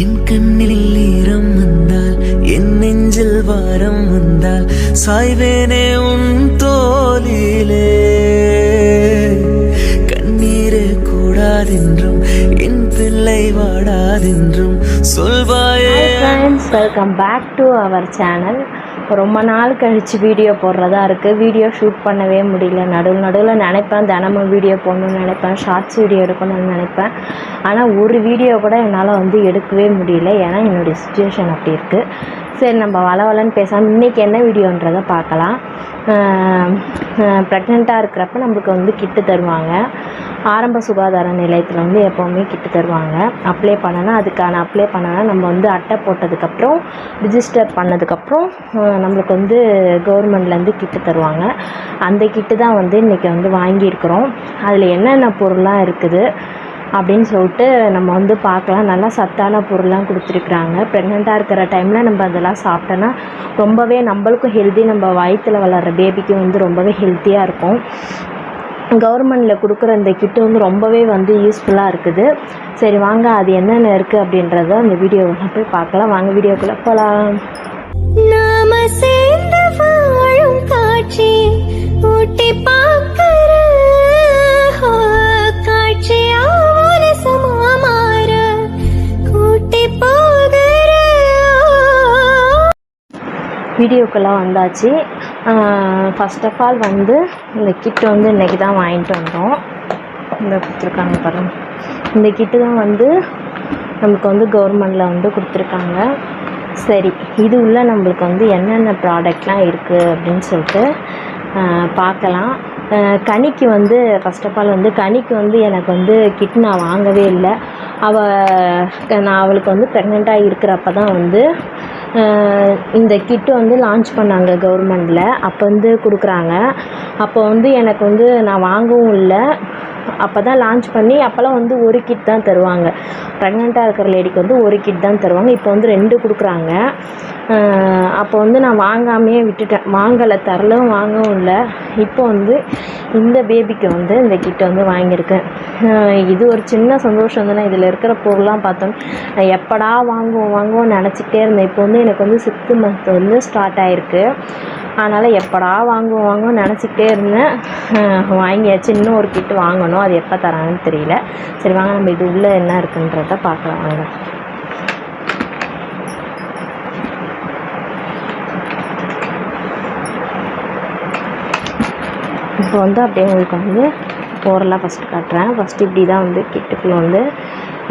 என் கண்ணில் ஈரம் வந்தால் என் நெஞ்சில் வாரம் வந்தால் சாய்வேனே உன் தோலிலே கண்ணீரே கூடாதென்றும் என் பிள்ளை வாடாதென்றும் சொல்வாயே. Welcome back to our channel ரொம்ப நாள் கழித்து வீடியோ போடுறதா இருக்குது வீடியோ ஷூட் பண்ணவே முடியல. நடுவில் நடுவில் நினைப்பேன் தினமும் வீடியோ போடணும்னு நினைப்பேன் ஷார்ட்ஸ் வீடியோ எடுக்கணும்னு நினைப்பேன். ஆனால் ஒரு வீடியோ கூட என்னால் வந்து எடுக்கவே முடியல. ஏன்னா என்னுடைய சுச்சுவேஷன் அப்படி இருக்குது சரி நம்ம வளவலன்னு பேசாமல் இன்றைக்கி என்ன வீடியோன்றதை பார்க்கலாம். ப்ரெக்னெண்ட்டாக இருக்கிறப்ப நம்மளுக்கு வந்து கிட்டு தருவாங்க. ஆரம்ப சுகாதார நிலையத்தில் வந்து எப்போவுமே கிட்டு தருவாங்க. அப்ளை பண்ணனா அதுக்கான அப்ளை பண்ணனா நம்ம வந்து அட்டை போட்டதுக்கப்புறம் ரிஜிஸ்டர் பண்ணதுக்கப்புறம் நம்மளுக்கு வந்து கவர்மெண்ட்லேருந்து கிட்டு தருவாங்க. அந்த கிட்டு தான் வந்து இன்றைக்கி வந்து வாங்கியிருக்கிறோம். அதில் என்னென்ன பொருளாக இருக்குது? அப்படின்னு சொல்லிட்டு நம்ம வந்து பார்க்கலாம். நல்லா சத்தான பொருள்லாம் கொடுத்துருக்குறாங்க. ப்ரெக்னெண்ட்டாக இருக்கிற டைமில் நம்ம அதெல்லாம் சாப்பிட்டோன்னா ரொம்பவே நம்மளுக்கும் ஹெல்தி நம்ம வயிற்றில் வளர்கிற பேபிக்கும் வந்து ரொம்பவே ஹெல்த்தியாக இருக்கும். கவர்மெண்டில் கொடுக்குற இந்த கிட்டு வந்து ரொம்பவே வந்து யூஸ்ஃபுல்லாக இருக்குது. சரி வாங்க அது என்னென்ன இருக்குது அப்படின்றத அந்த வீடியோவில் போய் பார்க்கலாம். வாங்க வீடியோக்குள்ளே போகலாம் நாம சேர்ந்து வாழும் காட்சி ஊட்டி பார்க்கிற காட்சியா? வீடியோக்கெல்லாம் வந்தாச்சு. ஃபர்ஸ்ட் ஆஃப் ஆல் வந்து இந்த கிட்டு வந்து இன்றைக்கி தான் வாங்கிட்டு வந்தோம். இந்த கொடுத்துருக்காங்க பாருங்க. இந்த கிட்டு தான் வந்து நமக்கு வந்து கவர்மெண்டில் வந்து கொடுத்துருக்காங்க. சரி இது உள்ள நம்மளுக்கு வந்து என்னென்ன ப்ராடக்ட்லாம் இருக்குது அப்படின்னு சொல்லிட்டு பார்க்கலாம். கனிக்கு வந்து ஃபர்ஸ்ட் ஆஃப் ஆல் வந்து கனிக்கு வந்து எனக்கு வந்து கிட் நான் வாங்கவே இல்லை. அவள் நான் அவளுக்கு வந்து ப்ரெக்னெண்ட்டாக இருக்கிறப்ப தான் வந்து இந்த கிட்டு வந்து லான்ச் பண்ணாங்க கவர்மெண்டில் அப்போ வந்து கொடுக்குறாங்க. அப்போ வந்து எனக்கு வந்து நான் வாங்கவும் இல்லை. அப்போ தான் லான்ச் பண்ணி அப்போல்லாம் வந்து ஒரு கிட் தான் தருவாங்க. ப்ரெக்னெண்ட்டாக இருக்கிற லேடிக்கு வந்து ஒரு கிட் தான் தருவாங்க. இப்போ வந்து ரெண்டு கொடுக்குறாங்க. அப்போ வந்து நான் வாங்காமையே விட்டுட்டேன். வாங்கலை தரலும் வாங்கவும் இல்லை. இப்போ வந்து இந்த பேபிக்கு வந்து இந்த கிட்ட வந்து வாங்கியிருக்கேன். இது ஒரு சின்ன சந்தோஷம் தானே. இதில் இருக்கிற பொருள்லாம் பார்த்தோம். நான் எப்படா வாங்குவோம் வாங்குவோம் நினச்சிக்கிட்டே இருந்தேன். இப்போ வந்து எனக்கு வந்து சிக்ஸ்த்து மந்த் வந்து ஸ்டார்ட் ஆகிருக்கு அதனால் எப்படா வாங்குவோம் வாங்குவோம் நினச்சிக்கிட்டே இருந்தேன். வாங்கியாச்சு. இன்னும் ஒரு கிட்டு வாங்கணும். அது எப்போ தராங்கன்னு தெரியல. சரி வாங்க நம்ம இது உள்ளே என்ன இருக்குன்றத பார்க்கலாம் வாங்க. இப்போ வந்து அப்படியே உங்களுக்கு வந்து போரெல்லாம் ஃபஸ்ட்டு காட்டுறேன். ஃபஸ்ட்டு இப்படி தான் வந்து கிட்டுக்குள்ள வந்து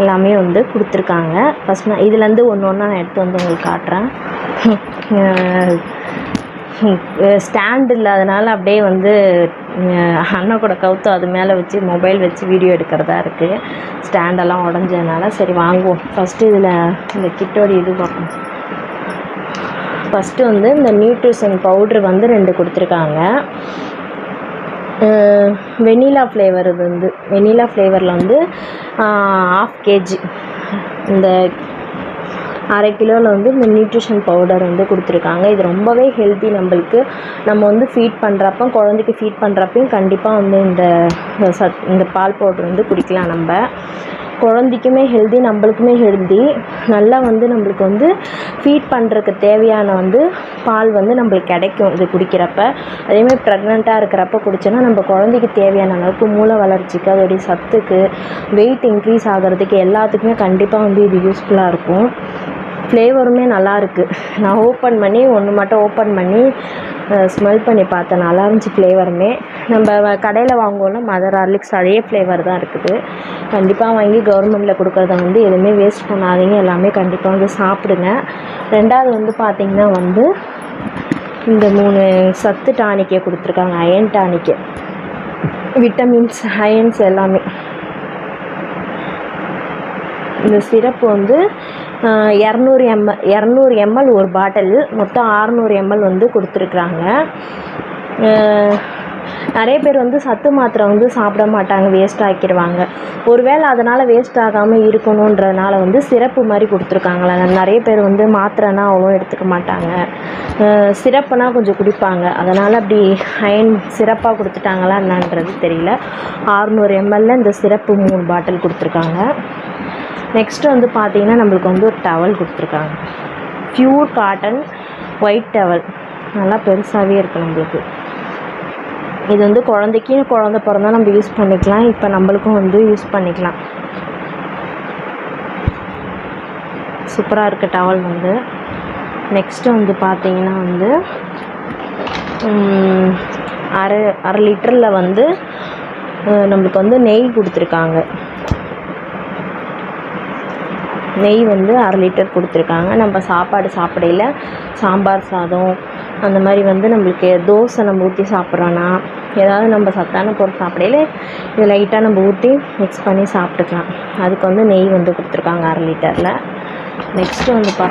எல்லாமே வந்து கொடுத்துருக்காங்க. ஃபஸ்ட் நான் இதுலேருந்து ஒன்று ஒன்றா நான் எடுத்து வந்து உங்களுக்கு காட்டுறேன். ஸ்டாண்ட் இல்லாதனால அப்படியே வந்து அண்ணன் கூட கவுத்து அது மேலே வச்சு மொபைல் வச்சு வீடியோ எடுக்கிறதா இருக்குது ஸ்டாண்டெல்லாம் உடஞ்சதுனால சரி வாங்குவோம். ஃபஸ்ட்டு இதில் இந்த கிட்டோட இது பார்ப்போம். ஃபஸ்ட்டு வந்து இந்த நியூட்ரிஷன் பவுட்ரு வந்து ரெண்டு கொடுத்துருக்காங்க. வெனிலா ஃப்ளேவர் இது வந்து வெனிலா ஃப்ளேவரில் வந்து ஆஃப் கேஜி இந்த அரை கிலோவில் வந்து இந்த நியூட்ரிஷன் பவுடர் வந்து கொடுத்துருக்காங்க. இது ரொம்பவே ஹெல்த்தி நம்மளுக்கு. நம்ம வந்து ஃபீட் பண்ணுறப்ப குழந்தைக்கு ஃபீட் பண்ணுறப்பையும் கண்டிப்பாக வந்து இந்த சத் இந்த பால் பவுடர் வந்து குடிக்கலாம் நம்ம. குழந்தைக்குமே ஹெல்தி நம்மளுக்குமே ஹெல்தி நல்லா வந்து நம்மளுக்கு வந்து ஃபீட் பண்ணுறதுக்கு தேவையான வந்து பால் வந்து நம்மளுக்கு கிடைக்கும் இது குடிக்கிறப்ப. அதேமாதிரி ப்ரெக்னெண்ட்டாக இருக்கிறப்ப குடிச்சோன்னா நம்ம குழந்தைக்கு தேவையான அளவுக்கு மூளை வளர்ச்சிக்கு அதோடைய சத்துக்கு வெயிட் இன்க்ரீஸ் ஆகிறதுக்கு எல்லாத்துக்குமே கண்டிப்பாக வந்து இது யூஸ்ஃபுல்லாக இருக்கும். ஃப்ளேவருமே நல்லாயிருக்கு நான் ஓப்பன் பண்ணி ஒன்று மட்டும் ஓப்பன் பண்ணி ஸ்மெல் பண்ணி பார்த்தேன். நல்லா இருந்துச்சு ஃப்ளேவருமே நம்ம கடையில் வாங்குவோம்ல மதர் ஹார்லிக்ஸ் அதே ஃப்ளேவர் தான் இருக்குது. கண்டிப்பாக வாங்கி கவர்மெண்ட்டில் கொடுக்குறத வந்து எதுவுமே வேஸ்ட் பண்ணாதீங்க. எல்லாமே கண்டிப்பாக வந்து சாப்பிடுங்க. ரெண்டாவது வந்து பார்த்திங்கன்னா வந்து இந்த மூணு சத்து டானிக்கே கொடுத்துருக்காங்க. Iron tonic. விட்டமின்ஸ் அயன்ஸ் எல்லாமே. இந்த சிரப்பு வந்து இரநூறு எம்எல் இரநூறு எம்எல் ஒரு பாட்டில். மொத்தம் அறநூறு எம்எல் வந்து கொடுத்துருக்குறாங்க. நிறைய பேர் வந்து சத்து மாத்திரை வந்து சாப்பிட மாட்டாங்க வேஸ்ட் ஆக்கிடுவாங்க ஒருவேளை அதனால் வேஸ்ட் ஆகாமல் இருக்கணுன்றதுனால வந்து சிறப்பு மாதிரி கொடுத்துருக்காங்களா? நிறைய பேர் வந்து மாத்திரைனா அவ்வளோ எடுத்துக்க மாட்டாங்க. சிறப்புனா கொஞ்சம் குடிப்பாங்க. அதனால் அப்படி அயன் சிறப்பாக கொடுத்துட்டாங்களா என்னன்றது தெரியல. ஆறுநூறு எம்எல்ல இந்த சிறப்பு மூணு பாட்டில் கொடுத்துருக்காங்க. நெக்ஸ்ட்டு வந்து பார்த்திங்கன்னா நம்மளுக்கு வந்து ஒரு டவல் கொடுத்துருக்காங்க. ப்யூர் காட்டன் ஒயிட் டவல் நல்லா பெருசாகவே இருக்குது நம்மளுக்கு. இது வந்து குழந்தைக்கு குழந்த பிறந்தா நம்ம யூஸ் பண்ணிக்கலாம். இப்போ நம்மளுக்கும் வந்து யூஸ் பண்ணிக்கலாம். சூப்பராக இருக்க டவல் வந்து. நெக்ஸ்ட்டு வந்து பார்த்தீங்கன்னா வந்து அரை அரை லிட்டரில் வந்து நம்மளுக்கு வந்து நெய் கொடுத்துருக்காங்க. நெய் வந்து அரை லிட்டர் கொடுத்துருக்காங்க. நம்ம சாப்பாடு சாப்பிடையில் சாம்பார் சாதம் அந்த மாதிரி வந்து நம்மளுக்கு தோசை நம்ம ஊற்றி சாப்பிட்றோன்னா ஏதாவது நம்ம சத்தான பொருள் சாப்பிடையில இது லைட்டாக நம்ம ஊற்றி மிக்ஸ் பண்ணி சாப்பிட்டுக்கலாம். அதுக்கு வந்து நெய் வந்து கொடுத்துருக்காங்க அரை லிட்டரில். நெக்ஸ்ட்டு வந்து பா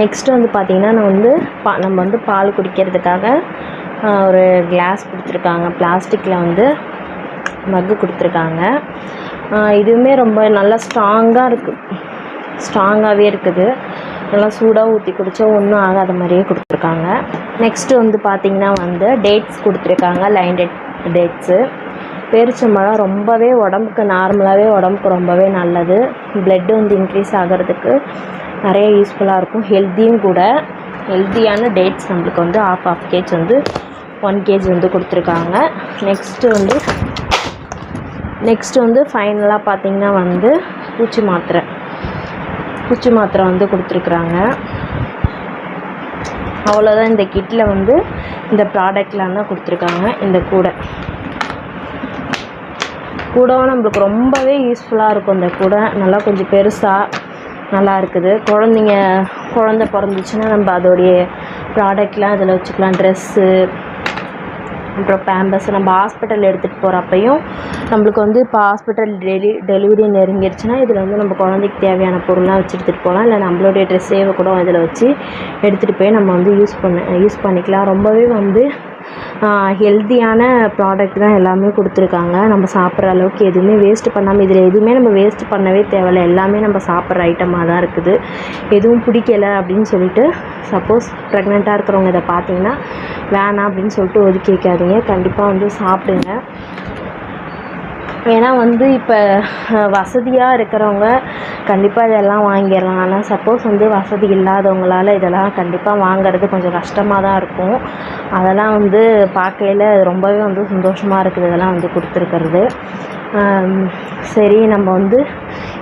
நெக்ஸ்ட்டு வந்து பார்த்திங்கன்னா நான் வந்து பா நம்ம வந்து பால் குடிக்கிறதுக்காக ஒரு கிளாஸ் கொடுத்துருக்காங்க. பிளாஸ்டிக்கில் வந்து மக்கு கொடுத்துருக்காங்க. இதுவுமே ரொம்ப நல்லா ஸ்ட்ராங்காக இருக்குது ஸ்ட்ராங்காகவே இருக்குது. நல்லா சூடாக ஊற்றி குடித்தா ஒன்றும் ஆகாத மாதிரியே கொடுத்துருக்காங்க. நெக்ஸ்ட்டு வந்து பார்த்திங்கன்னா வந்து டேட்ஸ் கொடுத்துருக்காங்க லைன் டேட் டேட்ஸு பேரிச்சம்பழம் ரொம்பவே உடம்புக்கு நார்மலாகவே உடம்புக்கு ரொம்பவே நல்லது. பிளட்டு வந்து இன்க்ரீஸ் ஆகிறதுக்கு நிறைய யூஸ்ஃபுல்லாக இருக்கும். ஹெல்த்தியும் கூட. ஹெல்த்தியான டேட்ஸ் நம்மளுக்கு வந்து ஆஃப் ஆஃப் கேஜ் வந்து ஒன் கேஜி வந்து கொடுத்துருக்காங்க. நெக்ஸ்ட்டு வந்து நெக்ஸ்ட் வந்து ஃபைனலாக பார்த்திங்கன்னா வந்து பூச்சி மாத்திரை. பூச்சி மாத்திரை வந்து கொடுத்துருக்குறாங்க. அவ்வளோதான் இந்த கிட்டில் வந்து இந்த ப்ராடக்ட்லாம் தான் கொடுத்துருக்காங்க. இந்த கூடை. கூடவும் நம்மளுக்கு ரொம்பவே யூஸ்ஃபுல்லாக இருக்கும் இந்த கூடை. நல்லா கொஞ்சம் பெருசாக நல்லா இருக்குது. குழந்தைங்க குழந்த பிறந்துச்சுன்னா நம்ம அதோடைய ப்ராடக்ட்லாம் அதில் வச்சுக்கலாம். ட்ரெஸ்ஸு அப்புறம் பேம்பஸ் நம்ம ஹாஸ்பிட்டல் எடுத்துகிட்டு போகிறப்பையும் நம்மளுக்கு வந்து இப்போ ஹாஸ்பிட்டல் டெலி டெலிவரி நெருங்கிடுச்சுன்னா இதில் வந்து நம்ம குழந்தைக்கு தேவையான பொருள்லாம் வச்சு எடுத்துகிட்டு போகலாம். இல்லை நம்மளுடைய ட்ரெஸ்ஸேவை கூட இதில் வச்சு எடுத்துகிட்டு போய் நம்ம வந்து யூஸ் பண்ண யூஸ் பண்ணிக்கலாம். ரொம்பவே வந்து ஹெல்த்தியான ப்ராடக்ட் தான் எல்லாமே கொடுத்துருக்காங்க. நம்ம சாப்பிட்ற அளவுக்கு எதுவுமே வேஸ்ட் பண்ணாமல் இதில் எதுவுமே நம்ம வேஸ்ட் பண்ணவே தேவையில்ல. எல்லாமே நம்ம சாப்பிட்ற ஐட்டமாக தான் இருக்குது. எதுவும் பிடிக்கல அப்படின்னு சொல்லிட்டு சப்போஸ் ப்ரெக்னெண்ட்டாக இருக்கிறவங்க இதை பார்த்தீங்கன்னா வேணாம் அப்படின்னு சொல்லிட்டு ஒதுக்கி வைக்காதீங்க. கண்டிப்பாக வந்து சாப்பிடுங்க. ஏன்னா வந்து இப்போ வசதியாக இருக்கிறவங்க கண்டிப்பாக இதெல்லாம் வாங்கிடலாம். ஆனால் சப்போஸ் வந்து வசதி இல்லாதவங்களால் இதெல்லாம் கண்டிப்பாக வாங்கிறது கொஞ்சம் கஷ்டமாக தான் இருக்கும். அதெல்லாம் வந்து பார்க்கையில ரொம்பவே வந்து சந்தோஷமாக இருக்குது. இதெல்லாம் வந்து கொடுத்துருக்கறது. சரி நம்ம வந்து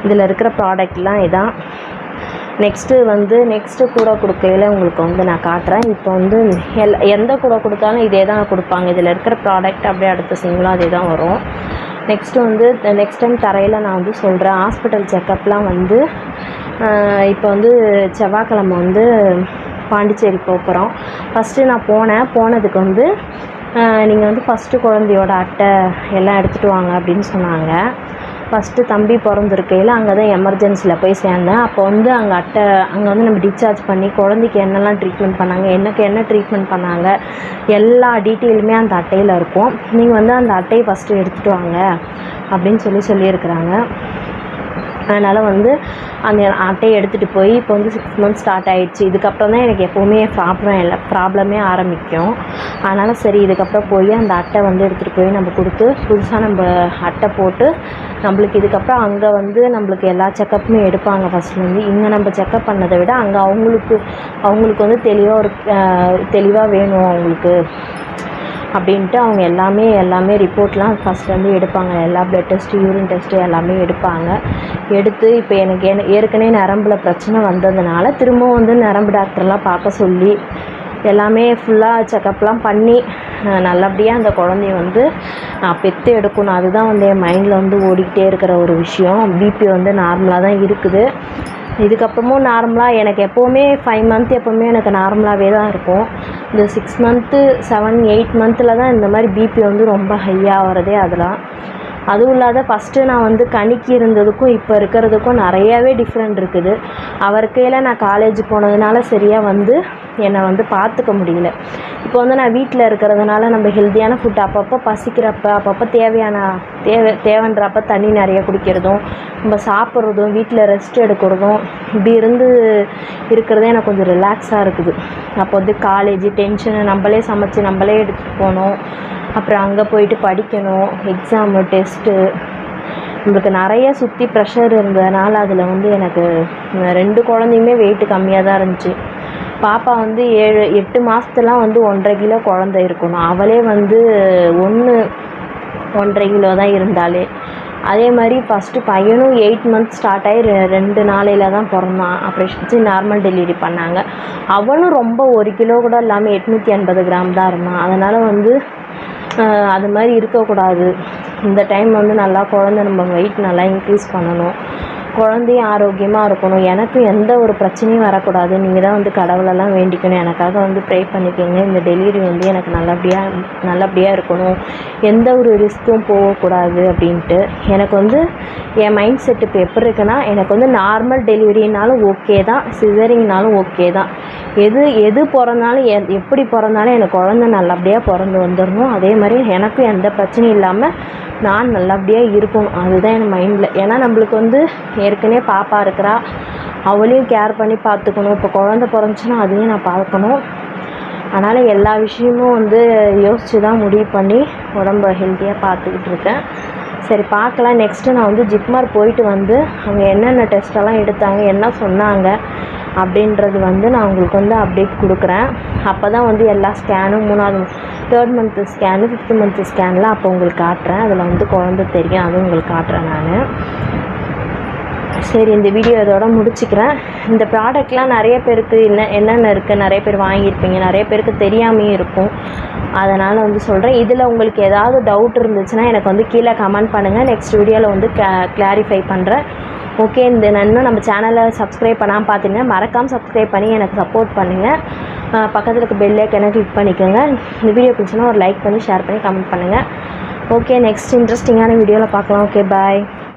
இதில் இருக்கிற ப்ராடக்ட்லாம் இதான். நெக்ஸ்ட்டு வந்து நெக்ஸ்ட்டு கூட கொடுக்கையில உங்களுக்கு வந்து நான் காட்டுறேன். இப்போ வந்து எல் எந்த கூட கொடுத்தாலும் இதே தான் கொடுப்பாங்க. இதில் இருக்கிற ப்ராடக்ட் அப்படியே அடுத்த சிங்கிளும் அதே தான் வரும். நெக்ஸ்ட்டு வந்து நெக்ஸ்ட் டைம் தரையில் நான் வந்து சொல்கிறேன் ஹாஸ்பிட்டல் செக்கப்லாம் வந்து இப்போ வந்து செவ்வாய்க்கிழமை வந்து பாண்டிச்சேரி போக போகிறோம் ஃபஸ்ட்டு நான் போனேன். போனதுக்கு வந்து நீங்கள் வந்து ஃபஸ்ட்டு குழந்தையோட அட்டை எல்லாம் எடுத்துகிட்டு வாங்க அப்படின்னு சொன்னாங்க. ஃபஸ்ட்டு தம்பி பிறந்திருக்கையில் அங்கே தான் எமர்ஜென்சியில் போய் சேர்ந்தேன். அப்போ வந்து அங்கே அட்டை அங்கே வந்து நம்ம டிஸ்சார்ஜ் பண்ணி குழந்தைக்கு என்னெல்லாம் ட்ரீட்மெண்ட் பண்ணாங்க எனக்கு என்ன ட்ரீட்மெண்ட் பண்ணாங்க எல்லா டீட்டெயிலுமே அந்த அட்டையில் இருக்கும். நீங்கள் வந்து அந்த அட்டையை ஃபஸ்ட்டு எடுத்துகிட்டு வாங்க அப்படின்னு சொல்லி சொல்லியிருக்கிறாங்க. அதனால் வந்து அந்த அட்டையை எடுத்துகிட்டு போய் இப்போ வந்து சிக்ஸ் மந்த்ஸ் ஸ்டார்ட் ஆகிடுச்சு இதுக்கப்புறம் தான் எனக்கு எப்போவுமே ப்ராப்ளம் இல்லை ப்ராப்ளமே ஆரம்பிக்கும். அதனால் சரி இதுக்கப்புறம் போய் அந்த அட்டை வந்து எடுத்துகிட்டு போய் நம்ம கொடுத்து புதுசாக நம்ம அட்டை போட்டு நம்மளுக்கு இதுக்கப்புறம் அங்கே வந்து நம்மளுக்கு எல்லா செக்கப்புமே எடுப்பாங்க ஃபஸ்ட்லேருந்து இங்கே நம்ம செக்கப் பண்ணதை விட அங்கே அவங்களுக்கு அவங்களுக்கு வந்து தெளிவாக ஒரு தெளிவாக வேணும் அவங்களுக்கு. அப்படின்ட்டு அவங்க எல்லாமே எல்லாமே ரிப்போர்ட்லாம் ஃபஸ்ட்லேருந்து எடுப்பாங்க. எல்லா ப்ளட் டெஸ்ட்டு யூரின் டெஸ்ட்டு எல்லாமே எடுப்பாங்க. எடுத்து இப்போ எனக்கு ஏன் ஏற்கனவே நரம்பில் பிரச்சனை வந்ததுனால திரும்பவும் வந்து நரம்பு டாக்டர்லாம் பார்க்க சொல்லி எல்லாமே ஃபுல்லாக செக்கப்லாம் பண்ணி நல்லபடியாக அந்த குழந்தைய வந்து நான் பெற்று எடுக்கணும். அதுதான் வந்து என் மைண்டில் வந்து ஓடிக்கிட்டே இருக்கிற ஒரு விஷயம். பிபி வந்து நார்மலாக தான் இருக்குது. இதுக்கப்புறமும் நார்மலாக எனக்கு எப்போவுமே ஃபைவ் மந்த் எப்போவுமே எனக்கு நார்மலாகவே தான் இருக்கும். இந்த சிக்ஸ் மந்த்து செவன் எயிட் மந்த்தில் தான் இந்த மாதிரி பிபி வந்து ரொம்ப ஹையாக வரதே அதெல்லாம். அதுவும் இல்லாத ஃபஸ்ட்டு நான் வந்து கணிக்கு இருந்ததுக்கும் இப்போ இருக்கிறதுக்கும் நிறையாவே டிஃப்ரெண்ட் இருக்குது. அவருக்கையில் நான் காலேஜ் போனதுனால சரியாக வந்து என்னை வந்து பார்த்துக்க முடியல. இப்போ வந்து நான் வீட்டில் இருக்கிறதுனால நம்ம ஹெல்த்தியான ஃபுட் அப்பப்போ பசிக்கிறப்ப அப்பப்போ தேவையான தேவை தேவைன்றப்ப தண்ணி நிறைய குடிக்கிறதும் நம்ம சாப்பிட்றதும் வீட்டில் ரெஸ்ட் எடுக்கிறதும் இப்படி இருந்து இருக்கிறதே எனக்கு கொஞ்சம் ரிலாக்ஸாக இருக்குது. அப்போ வந்து காலேஜ் டென்ஷனு நம்மளே சமைச்சு நம்மளே எடுத்துகிட்டு போகணும். அப்புறம் அங்கே போயிட்டு படிக்கணும் எக்ஸாமு டெஸ்ட்டு நம்மளுக்கு நிறைய சுற்றி ப்ரெஷர் இருந்ததுனால அதில் வந்து எனக்கு ரெண்டு குழந்தையுமே வெயிட் கம்மியாக தான் இருந்துச்சு. பாப்பா வந்து ஏழு எட்டு மாதத்துலாம் வந்து ஒன்றரை கிலோ குழந்த இருக்கணும். அவளே வந்து ஒன்று ஒன்றரை கிலோ தான் இருந்தாலே. அதே மாதிரி ஃபஸ்ட்டு பையனும் எயிட் மந்த் ஸ்டார்ட் ஆகி ரெ ரெண்டு நாளையில் தான் பிறந்தான் ஆப்ரேஷன் நார்மல் டெலிவரி பண்ணாங்க. அவனும் ரொம்ப ஒரு கிலோ கூட இல்லாமல் எட்நூற்றி எண்பது கிராம் தான் இருந்தான். அதனால் வந்து அது மாதிரி இருக்கக்கூடாது. இந்த டைம் வந்து நல்லா குழந்த நம்ம வெயிட் நல்லா இன்க்ரீஸ் பண்ணணும். குழந்தையும் ஆரோக்கியமாக இருக்கணும். எனக்கும் எந்த ஒரு பிரச்சனையும் வரக்கூடாது. நீங்கள் தான் வந்து கடவுளெல்லாம் வேண்டிக்கணும். எனக்காக வந்து ப்ரே பண்ணிக்கோங்க. இந்த டெலிவரி வந்து எனக்கு நல்லபடியாக நல்லபடியாக இருக்கணும். எந்த ஒரு ரிஸ்க்கும் போகக்கூடாது அப்படின்ட்டு. எனக்கு வந்து என் மைண்ட் செட் இப்போ எப்படி இருக்குன்னா எனக்கு வந்து நார்மல் டெலிவரினாலும் ஓகே தான். சிசரிங்னாலும் ஓகே தான். எது எது பிறந்தாலும் எ எப்படி பிறந்தாலும் எனக்கு குழந்த நல்லபடியாக பிறந்து வந்துடணும். அதே மாதிரி எனக்கும் எந்த பிரச்சனையும் இல்லாமல் நான் நல்லபடியாக இருக்கணும். அதுதான் என் மைண்டில் ஏன்னா நம்மளுக்கு வந்து ஏற்கனவே பாப்பா இருக்கிறா. அவளையும் கேர் பண்ணி பார்த்துக்கணும். இப்போ குழந்த பிறந்துச்சுன்னா அதையும் நான் பார்க்கணும். அதனால் எல்லா விஷயமும் வந்து யோசித்து தான் முடிவு பண்ணி உடம்ப ஹெல்த்தியாக பார்த்துக்கிட்டு இருக்கேன். சரி பார்க்கலாம். நெக்ஸ்ட்டு நான் வந்து ஜிப்மார் போயிட்டு வந்து அவங்க என்னென்ன டெஸ்ட்டெல்லாம் எடுத்தாங்க என்ன சொன்னாங்க அப்படின்றது வந்து நான் உங்களுக்கு வந்து அப்டேட் கொடுக்குறேன். அப்போ தான் வந்து எல்லா ஸ்கேனும் மூணாவது third month scan fifth month ஸ்கேனில் அப்போ உங்களுக்கு காட்டுறேன். அதில் வந்து குழந்தை தெரியும் அதுவும் உங்களுக்கு காட்டுறேன் நான். சரி இந்த வீடியோ இதோட முடிச்சுக்கிறேன். இந்த ப்ராடக்ட்லாம் நிறைய பேருக்கு என்ன என்னென்ன இருக்குது நிறைய பேர் வாங்கியிருப்பீங்க. நிறைய பேருக்கு தெரியாமையும் இருக்கும். அதனால் வந்து சொல்கிறேன் இதில் உங்களுக்கு ஏதாவது டவுட் இருந்துச்சுன்னா எனக்கு வந்து கீழே கமெண்ட் பண்ணுங்கள் நெக்ஸ்ட் வீடியோவில் வந்து கிளாரிஃபை பண்ணுறேன் ஓகே இந்த இன்னும் நம்ம சேனலை சப்ஸ்கிரைப் பண்ணாமல் பார்த்தீங்கன்னா மறக்காமல் சப்ஸ்கிரைப் பண்ணி எனக்கு சப்போர்ட் பண்ணுங்கள் பக்கத்தில் இருக்க பெல் ஐக்கனை கிளிக் பண்ணிக்கோங்க. இந்த வீடியோ பிடிச்சுன்னா ஒரு லைக் பண்ணி ஷேர் பண்ணி கமெண்ட் பண்ணுங்கள் ஓகே நெக்ஸ்ட் இன்ட்ரெஸ்டிங்கான வீடியோவில் பார்க்கலாம். Okay bye